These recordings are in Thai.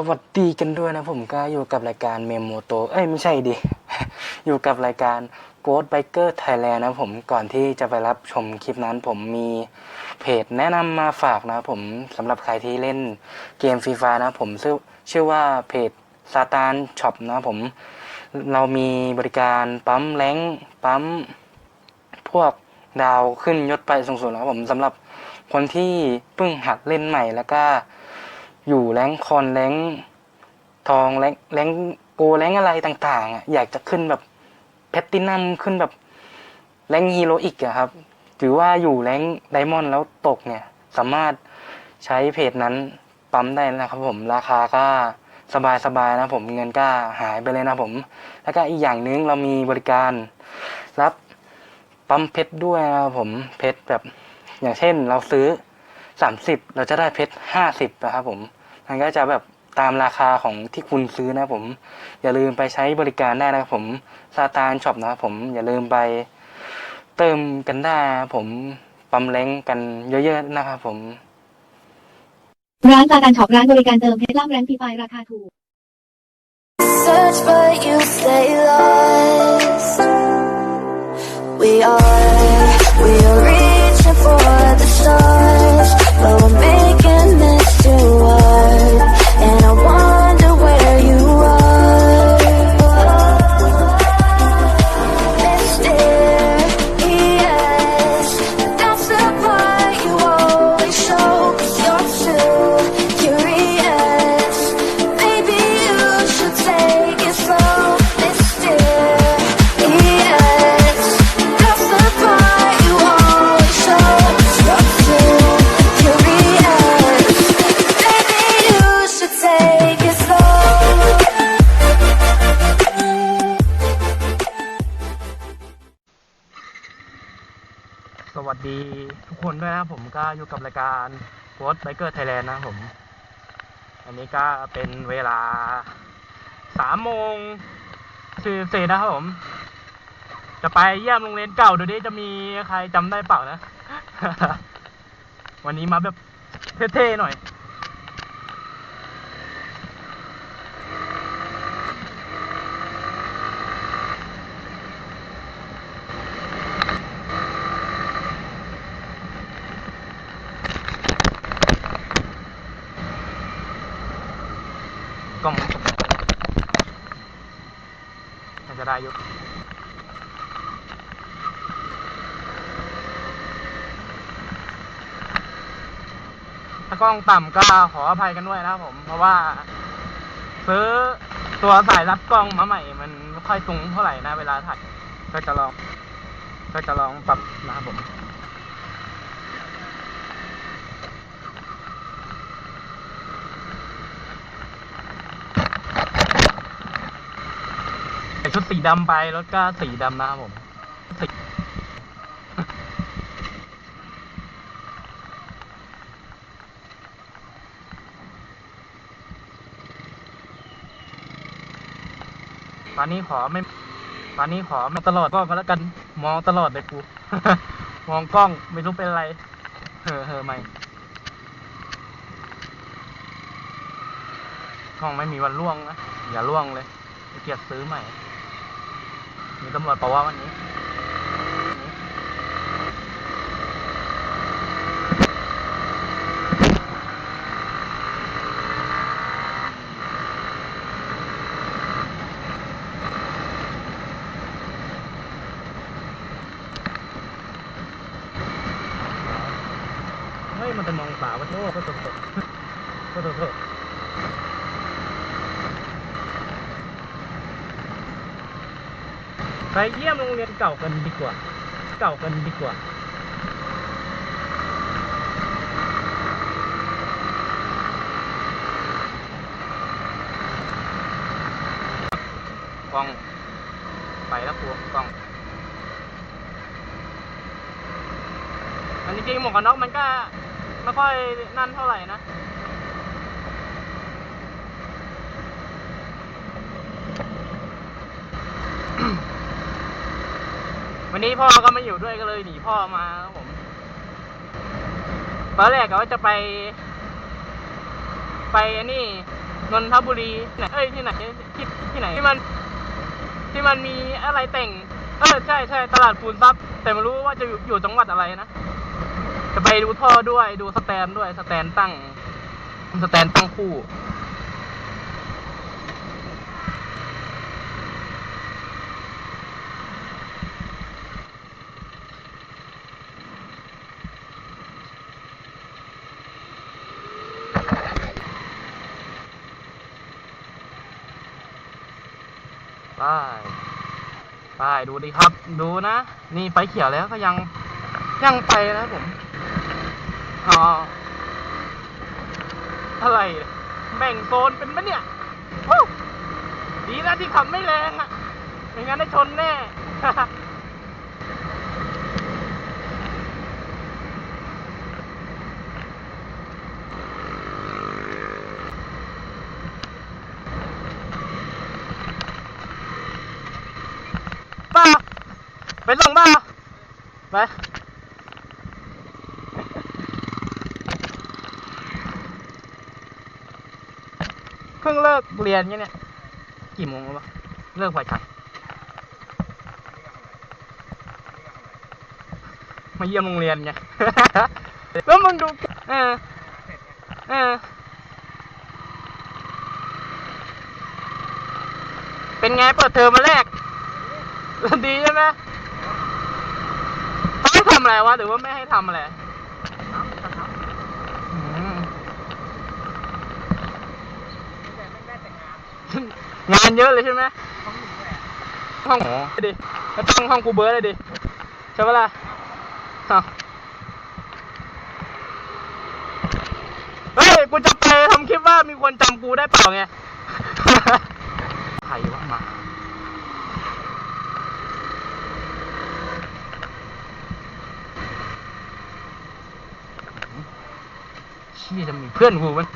สวัสดีกันด้วยนะผมก็อยู่กับรายการเมมโมโตเอ้ยไม่ใช่ดิ อยู่กับรายการ Ghost Biker Thailand นะผมก่อนที่จะไปรับชมคลิปนั้นผมมีเพจแนะนำมาฝากนะผมสำหรับใครที่เล่นเกมฟรีไฟนะผมชื่อชื่อว่าเพจซาตานช็อปนะผม เรามีบริการปั๊มแรงปั๊ม พวกดาวขึ้นยศไปสูงสุดนะผมสำหรับคนที่เพิ่งหัดเล่นใหม่แล้วก็ อยู่แรงคอนแรงทองแรงแรงโกแรงอะไรต่างๆอะอยากจะขึ้นแบบแพตตินัมขึ้นแบบแรงฮีโรอีกอะครับหรือว่าอยู่แรงไดมอนด์แล้วตกเนี่ย สามารถใช้เพจนั้นปั๊มได้นะครับผมราคาก็สบายๆนะผมเงินก็หายไปเลยนะผม แล้วก็อีกอย่างหนึงเรามีบริการรับปั๊มเพชรด้วยนะครับผมเพชรแบบอย่างเช่นเราซื้อสามสิบเราจะได้เพชรห้าสิบนะครับผม มันก็จะแบบตามราคาของที่คุณซื้อนะครับผม อย่าลืมไปใช้บริการได้นะครับผมซาตานช็อปนะครับผมอย่าลืมไปเติมกันได้นะครับผมปั๊มแรงกันเยอะๆนะครับผมร้านซาตานช็อปร้านบริการเติมเพชรล่ำแรงฟรีไฟราคาถูก Search but you stay lost. We are, we are reaching for the stars, คนด้วยนะผมก็อยู่กับรายการโพสไบเกอร์ไทยแลนด์นะผม อันนี้ก็เป็นเวลาสามโมงสี่สิบนะครับผม จะไปเยี่ยมโรงเรียนเก่าดูดิจะมีใครจำได้เปล่านะ วันนี้มาแบบเท่ๆหน่อย กล้องมันตกน่าจะได้ อยุถ้ากล้องต่ำก็ขออภัยกันด้วยนะครับผม เพราะว่า ซื้อตัวสายรับกล้องมาใหม่ มันไม่ค่อยตรงเท่าไหร่นะเวลาถ่ายก็จะลอง ก็จะลองปรับนะครับผม ชุดสีดำไปรถก็สีดำนะครับผมสีตอนนี้ขอไม่ตอนนี้ขอไม่ตลอดก็ก็แล้วกัน มองตลอดเลยกูมองกล้องไม่รู้เป็นอะไรเฮอเฮอไม่กล้องไม่มีวันล่วงนะอย่าล่วงเลยเกียจซื้อใหม่ ตำรวจเปล่าวะวันนี้ เฮ้ย มันจะมองตาวะโทษก็ตกก็ตกโทษ ไปเยี่ยมโรงเรียนเก่ากันดีกว่า เก่ากันดีกว่ากล้องไปแล้วครูกล้อง อันนี้จริงๆหมวกกันน็อกมันก็ไม่ค่อยนั่นเท่าไหร่นะ วันนี้พ่อก็ไม่อยู่ด้วยก็เลยหนีพ่อมาครับผม ตอนแรกก็ว่าจะไป ไปอันนี่นนทบุรีไหนเอ้ยที่ไหนที่ที่ไหนที่มัน ที่มันมีอะไรแต่ง เออใช่ใช่ตลาดปูนซับแต่ไม่รู้ว่าจะอยู่อยู่จังหวัดอะไรนะจะไปดูท่อด้วยดูสแตนด้วยสแตนตั้งสแตนตั้งคู่ ไปไปดูดิครับ ดูนะ นี่ไฟเขียวแล้วก็ยังยังไปนะผมอ๋ออะไรแบ่งโซนเป็นปะเนี่ยดีนะที่ขับไม่แรงอะ่ะไม่งั้นได้ชนแน่ ป้า ไปส่งป้าไปเพิ่งเลิกเรียนเนี่ยกี่โมงแล้ววะเลิกไวจังมาเยี่ยมโรงเรียนไงแล้วมึงดูเออเออเป็นไงเปิดเทอมมาแรกดีใช่ไหมเขาให้ทำ อะไรวะหรือว่าไม่ให้ทำอะไรอืมงานเยอะเลยใช่ไหมห้องดิแล้วตั้งห้องกูเบิร์ดเลยดิใช่ปะล่ะอ้าวเฮ้ยกูจะไปทำคลิปว่ามีคนจำกูได้เปล่าไง ใครวะมา ชี่จะมีเพื่อนกูมัน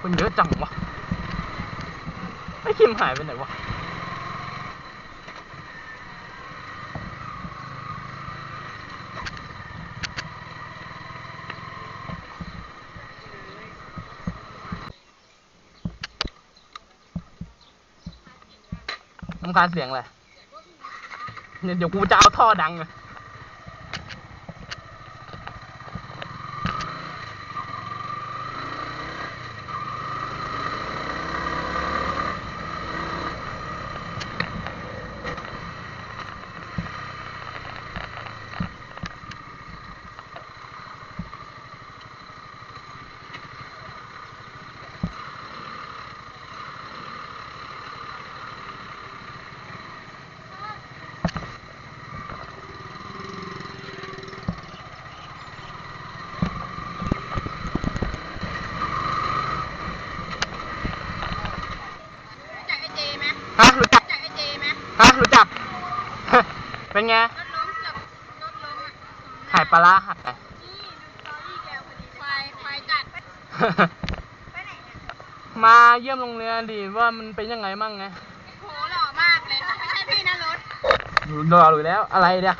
คนเยอะจังวะไอ้คิมหายไปไหนวะน้ำคาญเสียงอะไร เดี๋ยวกูจะเอาท่อดังอะฮะรู้จักฮะรู้จัก เป็น ไง ขายปลาร้าหักไปมาเยี่ยมโรงเรียนดิว่ามันเป็นยังไงมั่งไงดูรออยู่แล้วอะไรเนี่ย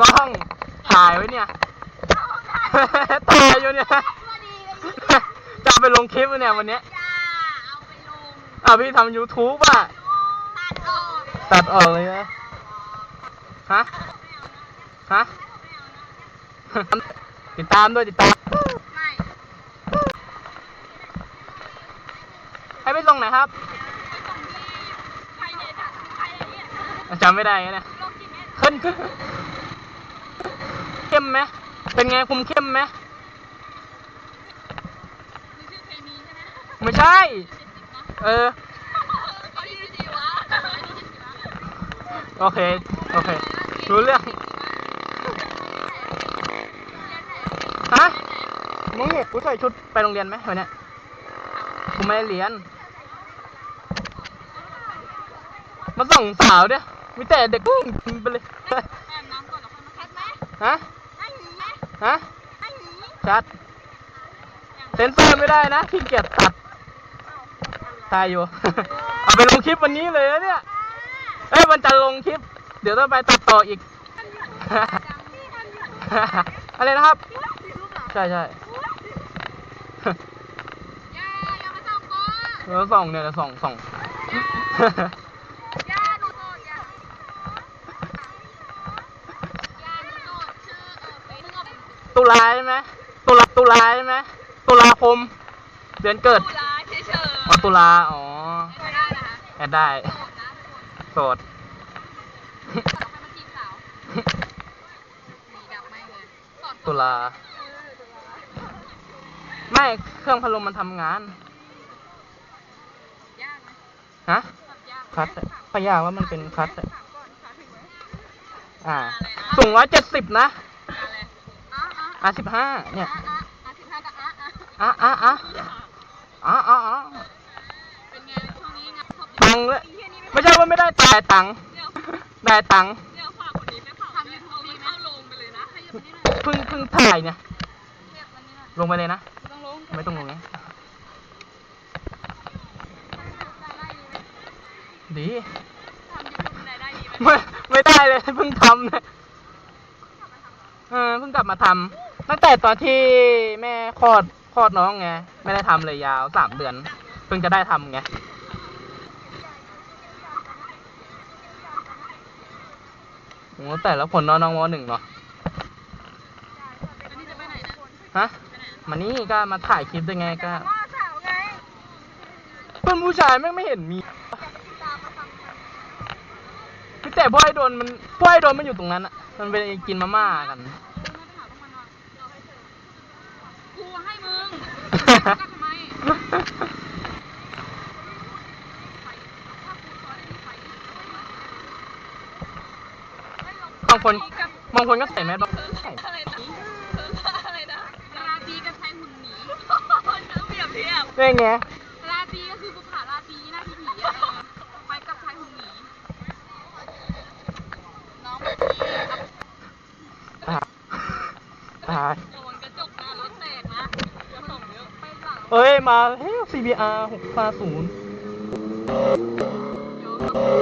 กล้องถ่ายไว้เนี่ยถ่ายอยู่เนี่ยจะเอาไปลงคลิปไว้เนี่ยวันเนี้ยอะพี่ทำ YouTube อะตัดออกเลยนะ ฮะ ฮะ ติดตามด้วยติดตาม ให้ไปส่งไหนครับจำไม่ได้ไงเนี่ยขึ้นเข้มไหมเป็นไงคุมเข้มไหมไม่ใช่ เออ โอเค โอเค รู้เรื่อง ฮะมึงเห็นกูใส่ชุดไปโรงเรียนไหมวันเนี้ยกูไม่ได้เรียน มาส่งสาวเนี่ยมีแต่เด็กกุ้งไปเลย ฮะ ฮะ ชัด เซนเซอร์ไม่ได้นะขี้เกียจตัดตายอยู่ เอาไปลงคลิปวันนี้เลยนะเนี่ย เอ้ยมันจะลงคลิป เดี๋ยวต้องไปตัดต่ออีก อะไรนะครับ ใช่ใช่อย่าอย่ามาส่องก่อนเออส่องเนี่ยส่องส่องอย่าหนูโสดอย่าอย่าหนูโสดชื่อเออเฟซบุ๊กตุลาใช่ไหมตุลาตุลาใช่ไหมตุลาคมเดือนเกิดตุลาเฉยอ๋อตุลาอ๋อๆไม่ได้นะคะแอดได้ โสดนะทุกคน โสด สอนใครมาจีบสาวหนีดับไม่เลยสอน ตุลาเออตุลา ไม่เครื่องพัดลมมันทำงานยากไหมฮะขับยากคัดอะพยากว่ามันเป็นคัดอะถามก่อนถามถึงไหมอ่า สูงร้อยเจ็ดสิบนะอะไรอะอะอะสิบห้าเนี่ยอะอะอะสิบห้ากับอะอะอะอะอะอะอะอะเป็นไงช่วงนี้งานศพตังค์เลยไอ้เหี้ยนี่ไม่ไม่ใช่ว่าไม่ได้แต่ตังค์เดี๋ยวได้ตัง ถ่ายเนี่ย ลงไปเลยนะ ไม่ต้องลงไงลงนะได้ดีไหมดีทำยูทูบได้ได้ดีไหมไม่ไม่ได้เลยเพิ่งทำเนี่ยเออเพิ่งกลับมาทำตั้งแต่ตอนที่แม่คลอดคลอดน้องไงไม่ได้ทำเลยยาวสามเดือน เพิ่งจะได้ทำไงโอ้แต่ละคนน้องน้องมหนึ่งเนาะ อันนี้จะไปไหนนะ ฮะมานี่ก็มาถ่ายคลิปได้ไงก็ว่าสาวไงเพื่อนผู้ชายแม่งไม่เห็นมีพี่แต่พวกไอ้โดนมันพวกไอ้โดนมันอยู่ตรงนั้นอะมันไปกินมาม่ากันกูให้มึงก็ทำไมบางคนบางคนก็ใส่แมสบางคนไม่ใส่ เป็นไงลาตีก็คือบุปผาราตีหน้าพี่ผีอะไเลยไปกับชายหุ่นหมีน้องเมื่อกี้ตายโดนกระจกหน้ารถแตกนะอย่าส่งเยอะไปหลังเอ้ย มาแล้ว CBR 650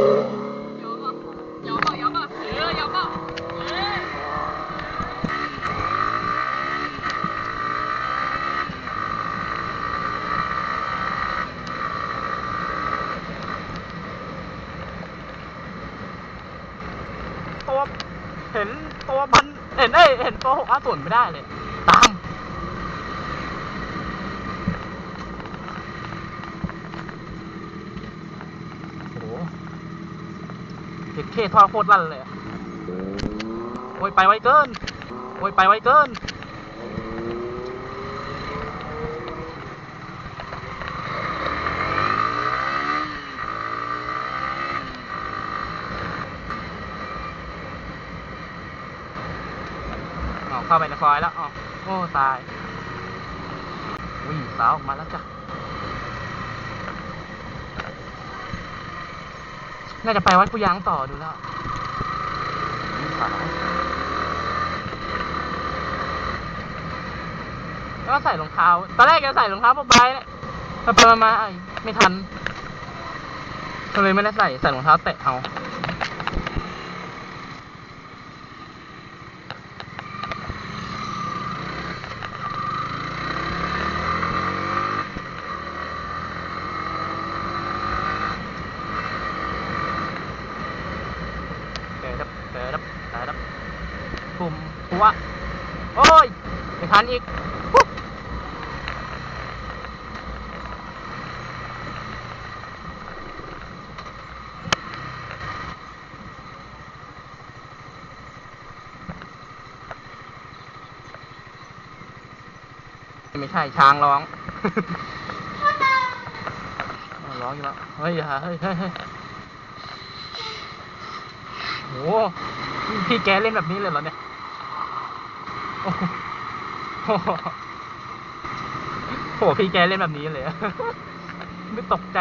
ห็นเป็นตัวหกห้าศูนไม่ได้เลย ตาม โอ้โหเด็กเท่ท่อโคตรลั่นเลย โอ้ยไปไวเกิน โอ้ยไปไวเกิน เข้าไปในซอยแล้วอ๋อโอ้ตายอุ้ยสาวออกมาแล้วจ้ะน่าจะไปวัดผู้ยางต่อดูแล้วสาวแล้วก็ใส่รองเท้า ตอนแรกจะใส่รองเท้าผ้าใบเนี่ยไปไปมาไอ้ไม่ทันก็เลยไม่ได้ใส่ ใส่รองเท้าแตะเอา เตะดับเตะดับเตะดับกลุ่มหัว โอ้ยไม่ทันอีกไม่ใช่ช้างร้อง ร้องอยู่แล้ว เฮ้ยอย่าเฮ้ยเฮ้ยเฮ้ยโหพี่แกเล่นแบบนี้เลยเหรอเนี่ย โอ้โหโหพี่แกเล่นแบบนี้เลย ไม่ตกใจ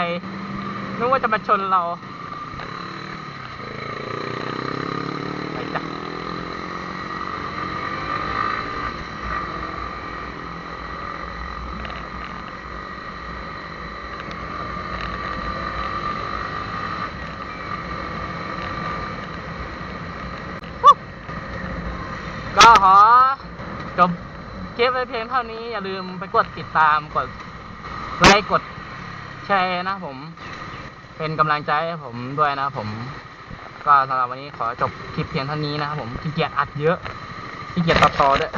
นึกว่าจะมาชนเรา ไปจ้ะ ก็ขอ จบคลิปไว้เพียงเท่านี้อย่าลืมไปกดติดตามกดไลค์กดแชร์นะผม เป็นกำลังใจให้ผมด้วยนะผม ก็สำหรับวันนี้ขอจบคลิปเพียงเท่านี้นะครับผมขี้เกียจอัดเยอะขี้เกียจตัดต่อด้วย